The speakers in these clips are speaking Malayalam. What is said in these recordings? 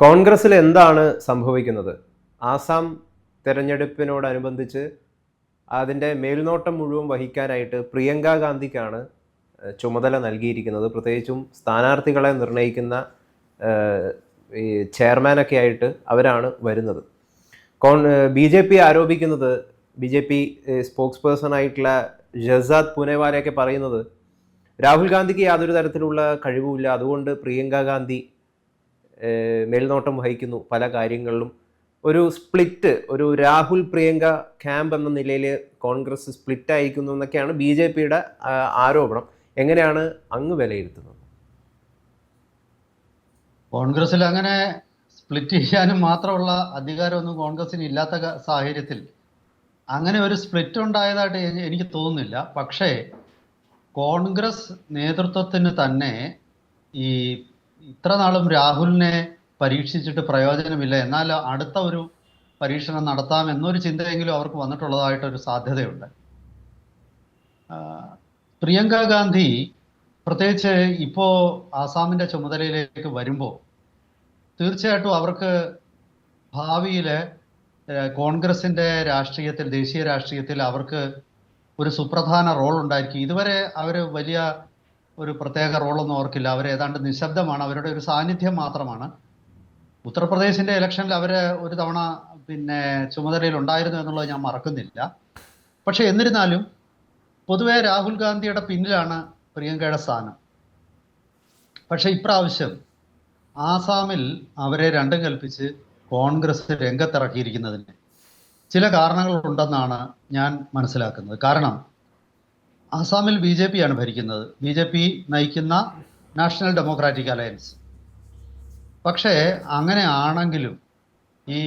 കോൺഗ്രസ്സിൽ എന്താണ് സംഭവിക്കുന്നത്? ആസാം തെരഞ്ഞെടുപ്പിനോടനുബന്ധിച്ച് അതിന്റെ മേൽനോട്ടം മുഴുവൻ വഹിക്കാനായിട്ട് പ്രിയങ്ക ഗാന്ധിക്കാണ് ചുമതല നൽകിയിരിക്കുന്നത്. പ്രത്യേകിച്ചും സ്ഥാനാർത്ഥികളെ നിർണയിക്കുന്ന ഈ ചെയർമാനൊക്കെ ആയിട്ട് അവരാണ് വരുന്നത്. കോൺ ബി ജെ പി ആരോപിക്കുന്നത് B J P spokesperson ആയിട്ടുള്ള ജസാദ് പൂനെവാലയൊക്കെ പറയുന്നത് രാഹുൽ ഗാന്ധിക്ക് യാതൊരു തരത്തിലുള്ള കഴിവുമില്ല. അതുകൊണ്ട് പ്രിയങ്ക ഗാന്ധി മേൽനോട്ടം വഹിക്കുന്നു പല കാര്യങ്ങളിലും. ഒരു സ്പ്ലിറ്റ് ഒരു രാഹുൽ പ്രിയങ്ക ക്യാമ്പ് എന്ന നിലയിൽ കോൺഗ്രസ് സ്പ്ലിറ്റ് അയക്കുന്നു എന്നൊക്കെയാണ് ബി ജെ പിയുടെ ആരോപണം. എങ്ങനെയാണ് അങ്ങ് വിലയിരുത്തുന്നത്? കോൺഗ്രസിൽ അങ്ങനെ സ്പ്ലിറ്റ് ചെയ്യാനും മാത്രമുള്ള അധികാരമൊന്നും കോൺഗ്രസിന് ഇല്ലാത്ത സാഹചര്യത്തിൽ അങ്ങനെ ഒരു സ്പ്ലിറ്റ് ഉണ്ടായതായിട്ട് എനിക്ക് തോന്നുന്നില്ല. പക്ഷേ കോൺഗ്രസ് നേതൃത്വത്തിന് തന്നെ ഈ ഇത്ര നാളും രാഹുലിനെ പരീക്ഷിച്ചിട്ട് പ്രയോജനമില്ല. എന്നാൽ അടുത്ത ഒരു പരീക്ഷണം നടത്താം എന്നൊരു ചിന്തയെങ്കിലും അവർക്ക് വന്നിട്ടുള്ളതായിട്ടൊരു സാധ്യതയുണ്ട്. പ്രിയങ്ക ഗാന്ധി പ്രത്യേകിച്ച് ഇപ്പോൾ ആസാമിന്റെ ചുമതലയിലേക്ക് വരുമ്പോൾ തീർച്ചയായിട്ടും അവർക്ക് ഭാവിയിൽ കോൺഗ്രസിന്റെ രാഷ്ട്രീയത്തിൽ ദേശീയ രാഷ്ട്രീയത്തിൽ അവർക്ക് ഒരു സുപ്രധാന റോൾ ഉണ്ടായിരിക്കും ഇതുവരെ അവർ വലിയ ഒരു പ്രത്യേക റോളൊന്നും അവർക്കില്ല. അവർ ഏതാണ്ട് നിശബ്ദമാണ്. അവരുടെ ഒരു സാന്നിധ്യം മാത്രമാണ്. ഉത്തർപ്രദേശിന്റെ ഇലക്ഷനിൽ അവർ ഒരു തവണ പിന്നെ ചുമതലയിൽ ഉണ്ടായിരുന്നു എന്നുള്ളത് ഞാൻ മറക്കുന്നില്ല. പക്ഷെ എന്നിരുന്നാലും പൊതുവെ രാഹുൽ ഗാന്ധിയുടെ പിന്നിലാണ് പ്രിയങ്കയുടെ സ്ഥാനം. പക്ഷെ ഇപ്രാവശ്യം ആസാമിൽ അവരെ രണ്ടും കൽപ്പിച്ച് കോൺഗ്രസ് രംഗത്തിറക്കിയിരിക്കുന്നതിന് ചില കാരണങ്ങളുണ്ടെന്നാണ് ഞാൻ മനസ്സിലാക്കുന്നത്. കാരണം ആസാമിൽ ബി ജെ പി ആണ് ഭരിക്കുന്നത്. ബി ജെ പി നയിക്കുന്ന നാഷണൽ ഡെമോക്രാറ്റിക് അലയൻസ്. പക്ഷേ അങ്ങനെ ആണെങ്കിലും ഈ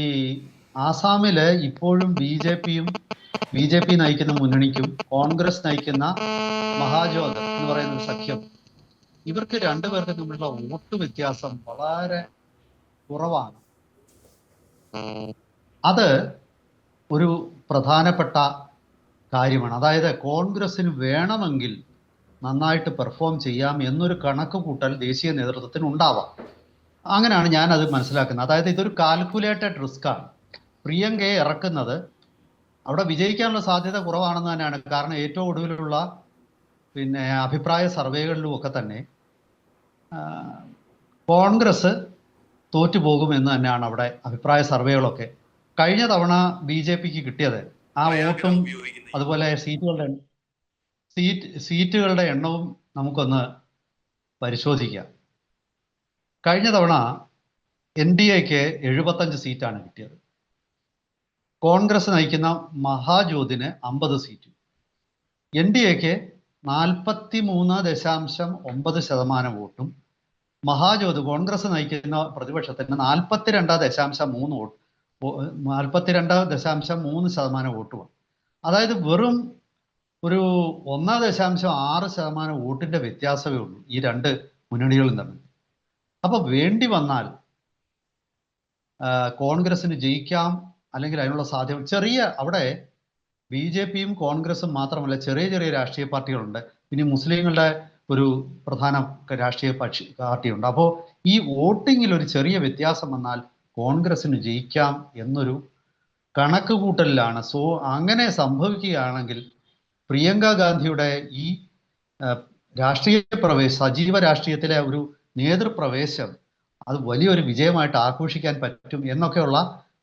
ആസാമിൽ ഇപ്പോഴും ബി ജെ പിയും ബി ജെ പി നയിക്കുന്ന മുന്നണിക്കും കോൺഗ്രസ് നയിക്കുന്ന മഹാജോത് എന്ന് പറയുന്ന സഖ്യം ഇവർക്ക് രണ്ടുപേർക്കും തമ്മിലുള്ള വോട്ട് വ്യത്യാസം വളരെ കുറവാണ്. അത് ഒരു പ്രധാനപ്പെട്ട കാര്യമാണ്. അതായത് കോൺഗ്രസിന് വേണമെങ്കിൽ നന്നായിട്ട് പെർഫോം ചെയ്യാം എന്നൊരു കണക്ക് കൂട്ടൽ ദേശീയ നേതൃത്വത്തിന് ഉണ്ടാവാം. അങ്ങനെയാണ് ഞാൻ അത് മനസ്സിലാക്കുന്നത്. അതായത് ഇതൊരു കാൽക്കുലേറ്റഡ് റിസ്ക് ആണ്. പ്രിയങ്കയെ ഇറക്കുന്നത് അവിടെ വിജയിക്കാനുള്ള സാധ്യത കുറവാണെന്ന് തന്നെയാണ്. കാരണം ഏറ്റവും ഒടുവിലുള്ള പിന്നെ അഭിപ്രായ സർവേകളിലും ഒക്കെ തന്നെ കോൺഗ്രസ് തോറ്റുപോകുമെന്ന് തന്നെയാണ് അവിടെ അഭിപ്രായ സർവേകളൊക്കെ. കഴിഞ്ഞ തവണ ബി ജെ പിക്ക് കിട്ടിയത് ആ വോട്ടും അതുപോലെ സീറ്റുകളുടെ സീറ്റ് സീറ്റുകളുടെ എണ്ണവും നമുക്കൊന്ന് പരിശോധിക്കാം. കഴിഞ്ഞ തവണ എൻ ഡി എക്ക് എഴുപത്തഞ്ച് സീറ്റാണ് കിട്ടിയത്. കോൺഗ്രസ് നയിക്കുന്ന മഹാജ്യോതിന് അമ്പത് സീറ്റ്. എൻ ഡി എക്ക് നാൽപ്പത്തി മൂന്ന് ദശാംശം ഒമ്പത് ശതമാനം വോട്ടും. മഹാജ്യോതി കോൺഗ്രസ് നയിക്കുന്ന പ്രതിപക്ഷത്തിന് നാൽപ്പത്തിരണ്ട് ദശാംശം മൂന്ന് വോട്ട്. നാൽപ്പത്തിരണ്ട് ദശാംശം മൂന്ന് ശതമാനം വോട്ടുമാണ് അതായത് വെറും ഒരു ഒന്ന് ദശാംശം ആറ് ശതമാനം വോട്ടിന്റെ വ്യത്യാസമേ ഉള്ളൂ ഈ രണ്ട് മുന്നണികളും തമ്മിൽ. അപ്പൊ വേണ്ടി വന്നാൽ കോൺഗ്രസിന് ജയിക്കാം അല്ലെങ്കിൽ അതിനുള്ള സാധ്യത ചെറിയ അവിടെ ബി ജെ പിയും കോൺഗ്രസും മാത്രമല്ല ചെറിയ ചെറിയ രാഷ്ട്രീയ പാർട്ടികളുണ്ട്. ഇനി മുസ്ലിങ്ങളുടെ ഒരു പ്രധാന രാഷ്ട്രീയ പക്ഷി പാർട്ടിയുണ്ട്. അപ്പോൾ ഈ വോട്ടിങ്ങിൽ ഒരു ചെറിയ വ്യത്യാസം വന്നാൽ കോൺഗ്രസിന് ജയിക്കാം എന്നൊരു കണക്ക് കൂട്ടലിലാണ് സോ അങ്ങനെ സംഭവിക്കുകയാണെങ്കിൽ പ്രിയങ്ക ഗാന്ധിയുടെ ഈ രാഷ്ട്രീയ പ്രവേശം സജീവ രാഷ്ട്രീയത്തിലെ ഒരു നേതൃപ്രവേശം അത് വലിയൊരു വിജയമായിട്ട് ആഘോഷിക്കാൻ പറ്റും എന്നൊക്കെയുള്ള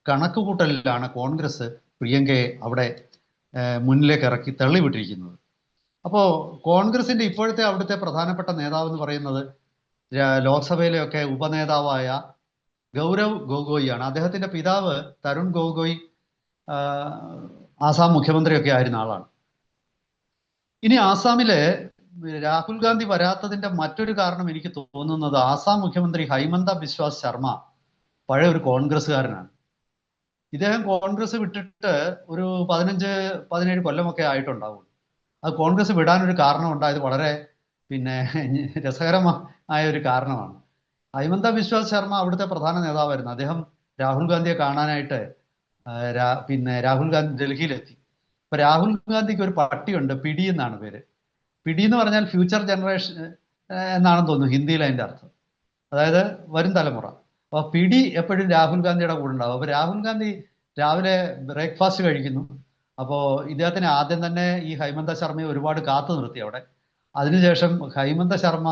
കണക്ക് കൂട്ടലിലാണ് കോൺഗ്രസ് പ്രിയങ്കയെ അവിടെ മുന്നിലേക്ക് ഇറക്കി തള്ളിവിട്ടിരിക്കുന്നത്. അപ്പോൾ കോൺഗ്രസിന്റെ ഇപ്പോഴത്തെ അവിടുത്തെ പ്രധാനപ്പെട്ട നേതാവ് എന്ന് പറയുന്നത് ലോക്സഭയിലെയൊക്കെ ഉപനേതാവായ ഗൗരവ് ഗൊഗോയിയാണ്. അദ്ദേഹത്തിന്റെ പിതാവ് തരുൺ ഗൊഗോയ് ആസാം മുഖ്യമന്ത്രിയൊക്കെ ആയിരുന്ന ആളാണ്. ഇനി ആസാമിലെ രാഹുൽ ഗാന്ധി വരാത്തതിന്റെ മറ്റൊരു കാരണം എനിക്ക് തോന്നുന്നത് ആസാം മുഖ്യമന്ത്രി ഹൈമന്ത ബിശ്വാസ് ശർമ്മ പഴയ ഒരു കോൺഗ്രസ്സുകാരനാണ്. ഇദ്ദേഹം കോൺഗ്രസ് വിട്ടിട്ട് ഒരു പതിനഞ്ച് പതിനേഴ് കൊല്ലമൊക്കെ ആയിട്ടുണ്ടാവും. അത് കോൺഗ്രസ് വിടാനൊരു കാരണം ഉണ്ടായത് വളരെ പിന്നെ രസകരമായ ഒരു കാരണമാണ്. ഹൈമന്ത ബിശ്വാസ് ശർമ്മ അവിടുത്തെ പ്രധാന നേതാവായിരുന്നു. അദ്ദേഹം രാഹുൽ ഗാന്ധിയെ കാണാനായിട്ട് പിന്നെ രാഹുൽ ഗാന്ധി ഡൽഹിയിലെത്തി. അപ്പൊ രാഹുൽ ഗാന്ധിക്ക് ഒരു പട്ടിയുണ്ട് പിടി എന്നാണ് പേര്. പിടി എന്ന് പറഞ്ഞാൽ ഫ്യൂച്ചർ ജനറേഷൻ എന്നാണെന്ന് തോന്നുന്നു ഹിന്ദിയിൽ അതിന്റെ അർത്ഥം. അതായത് വരും തലമുറ. അപ്പൊ പിടി എപ്പോഴും രാഹുൽ ഗാന്ധിയുടെ കൂടെ ഉണ്ടാവും. അപ്പൊ രാഹുൽ ഗാന്ധി രാവിലെ ബ്രേക്ക്ഫാസ്റ്റ് കഴിക്കുന്നു. അപ്പോൾ ഇദ്ദേഹത്തിന് ആദ്യം തന്നെ ഈ ഹൈമന്ത ശർമ്മയെ ഒരുപാട് കാത്തു നിർത്തി അവിടെ. അതിനുശേഷം ഹൈമന്ത ശർമ്മ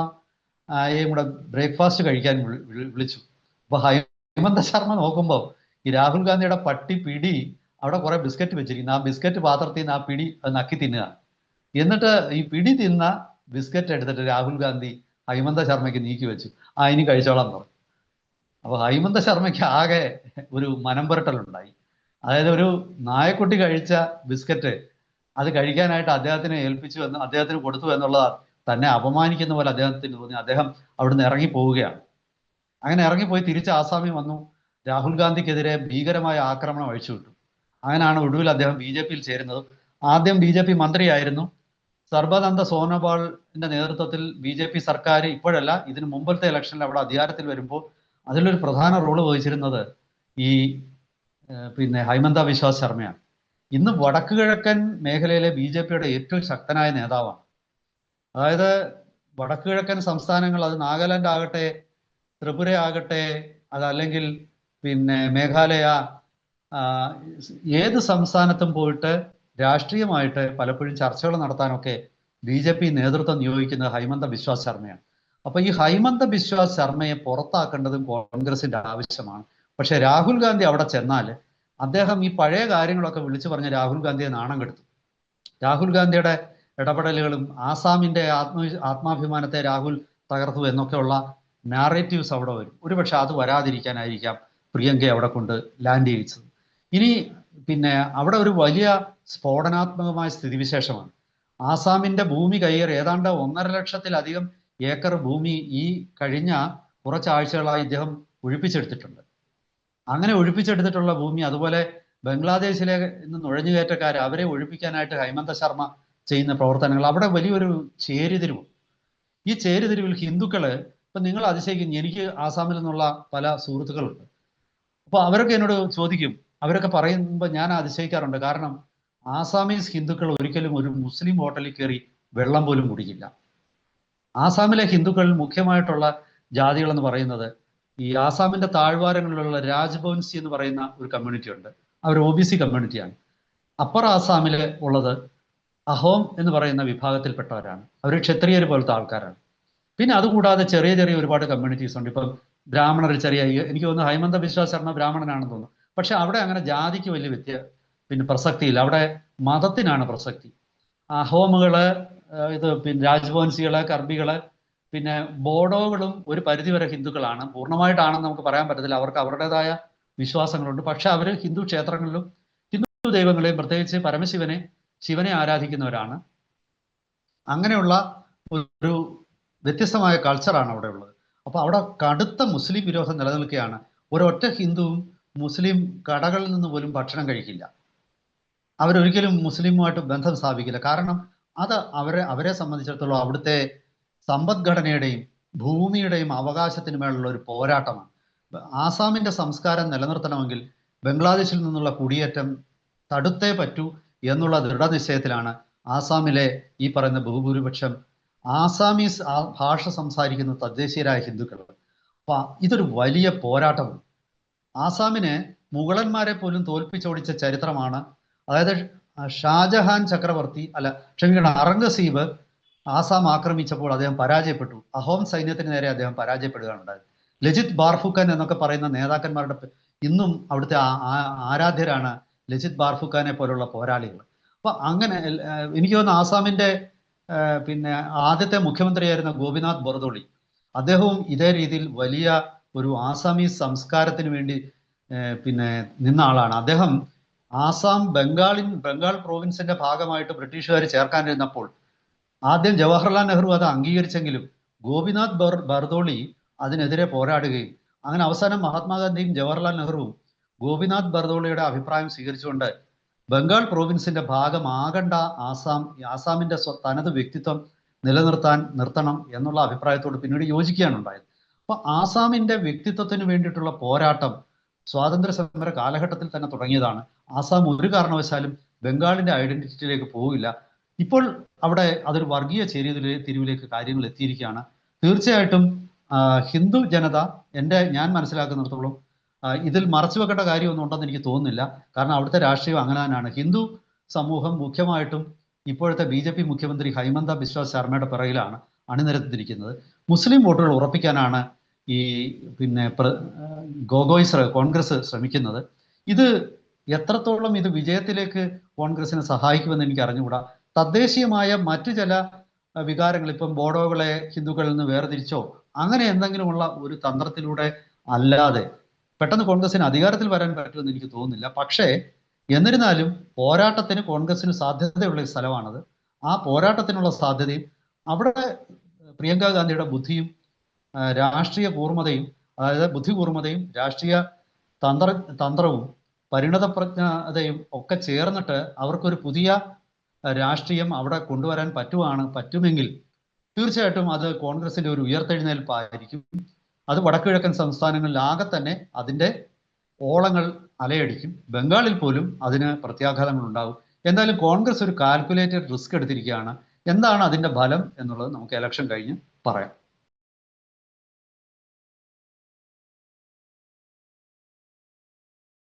യെയും കൂടെ ബ്രേക്ക്ഫാസ്റ്റ് കഴിക്കാൻ വിളി- വിളി- വിളിച്ചു. അപ്പൊ ഹൈമന്ത ശർമ്മ നോക്കുമ്പോൾ ഈ രാഹുൽ ഗാന്ധിയുടെ പട്ടി പിടി അവിടെ കുറെ ബിസ്ക്കറ്റ് വെച്ചിരിക്കുന്നു. ആ ബിസ്ക്കറ്റ് പാത്രത്തിൽ നിന്ന് ആ പിടി നക്കി തിന്നുക. എന്നിട്ട് ഈ പിടി തിന്ന ബിസ്ക്കറ്റ് എടുത്തിട്ട് രാഹുൽ ഗാന്ധി ഹൈമന്ത ശർമ്മയ്ക്ക് നീക്കി വെച്ചു. ആ ഇനി കഴിച്ചോളാം പറഞ്ഞു. അപ്പൊ ഹൈമന്ത ശർമ്മയ്ക്ക് ആകെ ഒരു മനം പുരട്ടലുണ്ടായി അതായത് ഒരു നായക്കുട്ടി കഴിച്ച ബിസ്ക്കറ്റ് അത് കഴിക്കാനായിട്ട് അദ്ദേഹത്തിനെ ഏൽപ്പിച്ചു എന്ന് അദ്ദേഹത്തിന് കൊടുത്തു എന്നുള്ളത് തന്നെ അപമാനിക്കുന്ന പോലെ അദ്ദേഹത്തിന് തോന്നി. അദ്ദേഹം അവിടുന്ന് ഇറങ്ങി പോവുകയാണ്. അങ്ങനെ ഇറങ്ങിപ്പോയി തിരിച്ച് ആസാമി വന്നു. രാഹുൽ ഗാന്ധിക്കെതിരെ ഭീകരമായ ആക്രമണം അഴിച്ചുവിട്ടു അങ്ങനെയാണ് ഒടുവിൽ അദ്ദേഹം ബി ജെ പിയിൽ ചേരുന്നത്. ആദ്യം ബി ജെ പി മന്ത്രിയായിരുന്നു. സർബാനന്ദ സോനോവാളിന്റെ നേതൃത്വത്തിൽ ബി ജെ പി സർക്കാർ ഇപ്പോഴല്ല ഇതിന് മുമ്പത്തെ ഇലക്ഷനിൽ അവിടെ അധികാരത്തിൽ വരുമ്പോൾ അതിലൊരു പ്രധാന റോൾ വഹിച്ചിരുന്നത് ഈ പിന്നെ ഹൈമന്ത വിശ്വാസ് ശർമ്മയാണ്. ഇന്ന് വടക്കു കിഴക്കൻ മേഖലയിലെ ബി ജെ പിയുടെ ഏറ്റവും ശക്തനായ നേതാവാണ്. അതായത് വടക്കുകിഴക്കൻ സംസ്ഥാനങ്ങൾ അത് നാഗാലാൻഡ് ആകട്ടെ ത്രിപുര ആകട്ടെ അതല്ലെങ്കിൽ പിന്നെ മേഘാലയ ഏത് സംസ്ഥാനത്തും പോയിട്ട് രാഷ്ട്രീയമായിട്ട് പലപ്പോഴും ചർച്ചകൾ നടത്താനൊക്കെ ബി ജെ പി നേതൃത്വം നിയോഗിക്കുന്നത് ഹൈമന്ത ബിശ്വാസ് ശർമ്മയാണ്. അപ്പൊ ഈ ഹൈമന്ത ബിശ്വാസ് ശർമ്മയെ പുറത്താക്കേണ്ടതും കോൺഗ്രസിന്റെ ആവശ്യമാണ്. പക്ഷെ രാഹുൽ ഗാന്ധി അവിടെ ചെന്നാൽ അദ്ദേഹം ഈ പഴയ കാര്യങ്ങളൊക്കെ വിളിച്ചു പറഞ്ഞ രാഹുൽ ഗാന്ധിയെ നാണം കെടുത്തു. രാഹുൽ ഗാന്ധിയുടെ ഇടപെടലുകളും ആസാമിന്റെ ആത്മ ആത്മാഭിമാനത്തെ രാഹുൽ തകർത്തു എന്നൊക്കെയുള്ള നാരേറ്റീവ്സ് അവിടെ വരും. ഒരുപക്ഷെ അത് വരാതിരിക്കാനായിരിക്കാം പ്രിയങ്കയെ അവിടെ കൊണ്ട് ലാൻഡ് ചെയ്യിച്ചത്. ഇനി പിന്നെ അവിടെ ഒരു വലിയ സ്ഫോടനാത്മകമായ സ്ഥിതിവിശേഷമാണ്. ആസാമിന്റെ ഭൂമി കയ്യേറി ഏതാണ്ട് ഒന്നര ലക്ഷത്തിലധികം ഏക്കർ ഭൂമി ഈ കഴിഞ്ഞ കുറച്ചാഴ്ചകളായി ഇദ്ദേഹം ഒഴിപ്പിച്ചെടുത്തിട്ടുണ്ട്. അങ്ങനെ ഒഴിപ്പിച്ചെടുത്തിട്ടുള്ള ഭൂമി അതുപോലെ ബംഗ്ലാദേശിലെ നിന്ന് നുഴഞ്ഞുകയറ്റക്കാർ അവരെ ഒഴിപ്പിക്കാനായിട്ട് ഹൈമന്ത ശർമ്മ ചെയ്യുന്ന പ്രവർത്തനങ്ങൾ അവിടെ വലിയൊരു ചേരിതിരിവ്. ഈ ചേരിതിരിവിൽ ഹിന്ദുക്കൾ ഇപ്പൊ നിങ്ങൾ അതിശയിക്കും എനിക്ക് ആസാമിൽ നിന്നുള്ള പല സുഹൃത്തുക്കളുണ്ട്. അപ്പോൾ അവരൊക്കെ എന്നോട് ചോദിക്കും. അവരൊക്കെ പറയുമ്പോൾ ഞാൻ അതിശയിക്കാറുണ്ട്. കാരണം ആസാമീസ് ഹിന്ദുക്കൾ ഒരിക്കലും ഒരു മുസ്ലിം ഹോട്ടലിൽ കയറി വെള്ളം പോലും കുടിക്കില്ല. ആസാമിലെ ഹിന്ദുക്കളിൽ മുഖ്യമായിട്ടുള്ള ജാതികളെന്ന് പറയുന്നത് ഈ ആസാമിന്റെ താഴ്വാരങ്ങളിലുള്ള രാജ്ഭവൻസി എന്ന് പറയുന്ന ഒരു കമ്മ്യൂണിറ്റി ഉണ്ട് അവർ ഒ ബി സി കമ്മ്യൂണിറ്റിയാണ്. അപ്പർ ആസാമിൽ ഉള്ളത് അഹോം എന്ന് പറയുന്ന വിഭാഗത്തിൽപ്പെട്ടവരാണ്. അവർ ക്ഷത്രിയർ പോലത്തെ ആൾക്കാരാണ്. പിന്നെ അതുകൂടാതെ ചെറിയ ചെറിയ ഒരുപാട് കമ്മ്യൂണിറ്റീസ് ഉണ്ട്. ഇപ്പം ബ്രാഹ്മണർ ചെറിയ എനിക്ക് തോന്നുന്നു ഹൈമന്ത ബിശ്വാസ് ശർമ്മ ബ്രാഹ്മണനാണെന്ന് തോന്നുന്നു. പക്ഷെ അവിടെ അങ്ങനെ ജാതിക്ക് വലിയ വ്യത്യ പിന്നെ പ്രസക്തിയില്ല. അവിടെ മതത്തിനാണ് പ്രസക്തി. അഹോമുകൾ ഇത് പിന്നെ രാജ്ഭവൻസികൾ കർബികൾ പിന്നെ ബോഡോകളും ഒരു പരിധിവരെ ഹിന്ദുക്കളാണ്. പൂർണമായിട്ടാണെന്ന് നമുക്ക് പറയാൻ പറ്റത്തില്ല. അവർക്ക് അവരുടേതായ വിശ്വാസങ്ങളുണ്ട്. പക്ഷെ അവർ ഹിന്ദു ക്ഷേത്രങ്ങളിലും ഹിന്ദു ദൈവങ്ങളെയും പ്രത്യേകിച്ച് പരമശിവനെ ശിവനെ ആരാധിക്കുന്നവരാണ്. അങ്ങനെയുള്ള ഒരു വ്യത്യസ്തമായ കൾച്ചറാണ് അവിടെ ഉള്ളത്. അപ്പോൾ അവിടെ കടുത്ത മുസ്ലിം വിരോധം നിലനിൽക്കുകയാണ്. ഒരൊറ്റ ഹിന്ദുവും മുസ്ലിം കടകളിൽ നിന്ന് പോലും ഭക്ഷണം കഴിക്കില്ല. അവരൊരിക്കലും മുസ്ലിമുമായിട്ട് ബന്ധം സ്ഥാപിക്കില്ല. കാരണം അത് അവരെ അവരെ സംബന്ധിച്ചിടത്തോളം അവിടുത്തെ സമ്പദ്ഘടനയുടെയും ഭൂമിയുടെയും അവകാശത്തിന് മേലുള്ള ഒരു പോരാട്ടമാണ്. ആസാമിന്റെ സംസ്കാരം നിലനിർത്തണമെങ്കിൽ ബംഗ്ലാദേശിൽ നിന്നുള്ള കുടിയേറ്റം തടുത്തേ പറ്റൂ. എന്നുള്ള ദൃഢനിശ്ചയത്തിലാണ് ആസാമിലെ ഈ പറയുന്ന ബഹുഭൂരിപക്ഷം ആസാമീസ് ഭാഷ സംസാരിക്കുന്ന തദ്ദേശീയരായ ഹിന്ദുക്കൾ. അപ്പൊ ഇതൊരു വലിയ പോരാട്ടമാണ്. ആസാമിനെ മുഗളന്മാരെ പോലും തോൽപ്പിച്ചോടിച്ച ചരിത്രമാണ്. അതായത് ഷാജഹാൻ ചക്രവർത്തി അല്ല ക്ഷമിക്കണം അറംഗസീബ് ആസാം ആക്രമിച്ചപ്പോൾ അദ്ദേഹം പരാജയപ്പെട്ടു. അഹോം സൈന്യത്തിന് നേരെ അദ്ദേഹം പരാജയപ്പെടുകയാണ് ഉണ്ടായത് ലജിത് ബാർഫുക്കൻ എന്നൊക്കെ പറയുന്ന നേതാക്കന്മാരുടെ ഇന്നും അവിടുത്തെ ആരാധ്യരാണ് ലജിത് ബാർഫുഖാനെ പോലുള്ള പോരാളികൾ. അപ്പൊ അങ്ങനെ എനിക്ക് തോന്നുന്നു ആസാമിന്റെ പിന്നെ ആദ്യത്തെ മുഖ്യമന്ത്രിയായിരുന്ന ഗോപിനാഥ് ബർദോളി അദ്ദേഹവും ഇതേ രീതിയിൽ വലിയ ഒരു ആസാമി സംസ്കാരത്തിന് വേണ്ടി പിന്നെ നിന്ന ആളാണ്. അദ്ദേഹം ആസാം ബംഗാളിൻ ബംഗാൾ പ്രോവിൻസിന്റെ ഭാഗമായിട്ട് ബ്രിട്ടീഷുകാർ ചേർക്കാനിരുന്നപ്പോൾ ആദ്യം ജവഹർലാൽ നെഹ്റു അത് അംഗീകരിച്ചെങ്കിലും ഗോപിനാഥ് ബർ ബർദോളി അതിനെതിരെ പോരാടുകയും അങ്ങനെ അവസാനം മഹാത്മാഗാന്ധിയും ജവഹർലാൽ നെഹ്റുവും ഗോപിനാഥ് ബർദോളിയുടെ അഭിപ്രായം സ്വീകരിച്ചുകൊണ്ട് ബംഗാൾ പ്രോവിൻസിന്റെ ഭാഗമാകണ്ട ആസാം ആസാമിന്റെ തനത് വ്യക്തിത്വം നിലനിർത്താൻ നിർത്തണം എന്നുള്ള അഭിപ്രായത്തോട് പിന്നീട് യോജിക്കുകയാണ് ഉണ്ടായത് അപ്പൊ ആസാമിന്റെ വ്യക്തിത്വത്തിന് വേണ്ടിയിട്ടുള്ള പോരാട്ടം സ്വാതന്ത്ര്യ സമര കാലഘട്ടത്തിൽ തന്നെ തുടങ്ങിയതാണ്. ആസാം ഒരു കാരണവശാലും ബംഗാളിന്റെ ഐഡന്റിറ്റിയിലേക്ക് പോവില്ല. ഇപ്പോൾ അവിടെ അതൊരു വർഗീയ ചേരിതിലെ തിരിവിലേക്ക് കാര്യങ്ങൾ എത്തിയിരിക്കുകയാണ്. തീർച്ചയായിട്ടും ഹിന്ദു ജനത എന്റെ ഞാൻ മനസ്സിലാക്കുന്നിടത്തോളം ഇതിൽ മറച്ചു വെക്കേണ്ട കാര്യമൊന്നും ഉണ്ടെന്ന് എനിക്ക് തോന്നുന്നില്ല. കാരണം അവിടുത്തെ രാഷ്ട്രീയം അങ്ങനെ തന്നെയാണ് ഹിന്ദു സമൂഹം മുഖ്യമായിട്ടും ഇപ്പോഴത്തെ ബി ജെ പി മുഖ്യമന്ത്രി ഹൈമന്ത ബിശ്വ ശർമ്മയുടെ പിറകിലാണ് അണിനിരത്തിരിക്കുന്നത് മുസ്ലിം വോട്ടുകൾ ഉറപ്പിക്കാനാണ് ഈ പിന്നെ ഗോഗോയ് കോൺഗ്രസ് ശ്രമിക്കുന്നത്. ഇത് എത്രത്തോളം ഇത് വിജയത്തിലേക്ക് കോൺഗ്രസിനെ സഹായിക്കുമെന്ന് എനിക്ക് അറിഞ്ഞുകൂടാ. തദ്ദേശീയമായ മറ്റു ചില വികാരങ്ങൾ ഇപ്പം ബോഡോകളെ ഹിന്ദുക്കളിൽ നിന്ന് വേർതിരിച്ചോ അങ്ങനെ എന്തെങ്കിലുമുള്ള ഒരു തന്ത്രത്തിലൂടെ അല്ലാതെ പെട്ടെന്ന് കോൺഗ്രസിന് അധികാരത്തിൽ വരാൻ പറ്റുമെന്ന് എനിക്ക് തോന്നുന്നില്ല. പക്ഷേ എന്നിരുന്നാലും പോരാട്ടത്തിന് കോൺഗ്രസിന് സാധ്യതയുള്ള ഒരു സ്ഥലമാണത്. ആ പോരാട്ടത്തിനുള്ള സാധ്യതയും അവിടെ പ്രിയങ്ക ഗാന്ധിയുടെ ബുദ്ധിയും രാഷ്ട്രീയ കൂർമ്മതയും അതായത് ബുദ്ധി കൂർമ്മതയും രാഷ്ട്രീയ തന്ത്ര തന്ത്രവും പരിണതപ്രജ്ഞതയും ഒക്കെ ചേർന്നിട്ട് അവർക്കൊരു പുതിയ രാഷ്ട്രീയം അവിടെ കൊണ്ടുവരാൻ പറ്റുവാണ് പറ്റുമെങ്കിൽ തീർച്ചയായിട്ടും അത് കോൺഗ്രസിന്റെ ഒരു ഉയർത്തെഴുന്നേൽപ്പായിരിക്കും. അത് വടക്കുകിഴക്കൻ സംസ്ഥാനങ്ങളിൽ ആകെ തന്നെ അതിന്റെ ഓളങ്ങൾ അലയടിക്കും. ബംഗാളിൽ പോലും അതിന് പ്രത്യാഘാതങ്ങൾ ഉണ്ടാകും. എന്തായാലും കോൺഗ്രസ് ഒരു കാൽക്കുലേറ്റഡ് റിസ്ക് എടുത്തിരിക്കുകയാണ്. എന്താണ് അതിന്റെ ഫലം എന്നുള്ളത് നമുക്ക് ഇലക്ഷൻ കഴിഞ്ഞ് പറയാം.